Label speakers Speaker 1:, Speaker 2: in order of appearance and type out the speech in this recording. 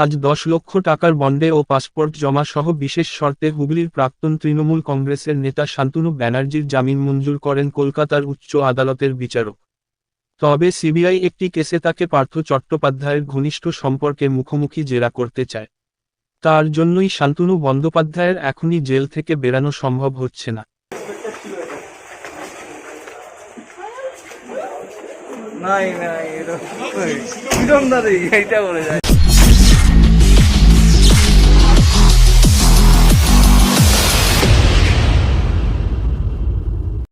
Speaker 1: আজ দশ লক্ষ টাকার বন্ডে ও পাসপোর্ট জমা সহ বিশেষ শর্তে হুগলির প্রাক্তন তৃণমূল কংগ্রেসের নেতা শান্তনু ব্যানার্জির জামিন মঞ্জুর করেন কলকাতার উচ্চ আদালতের বিচারক। তবে সিবিআই একটি কেসে তাকে পার্থ চট্টোপাধ্যায়ের ঘনিষ্ঠ সম্পর্কে মুখোমুখি জেরা করতে চায়। তার জন্যই শান্তনু বন্দ্যোপাধ্যায়ের এখনই জেল থেকে বেরানো সম্ভব হচ্ছে না।
Speaker 2: নাই নাই, এরকম রে, এইটা বলে যায়।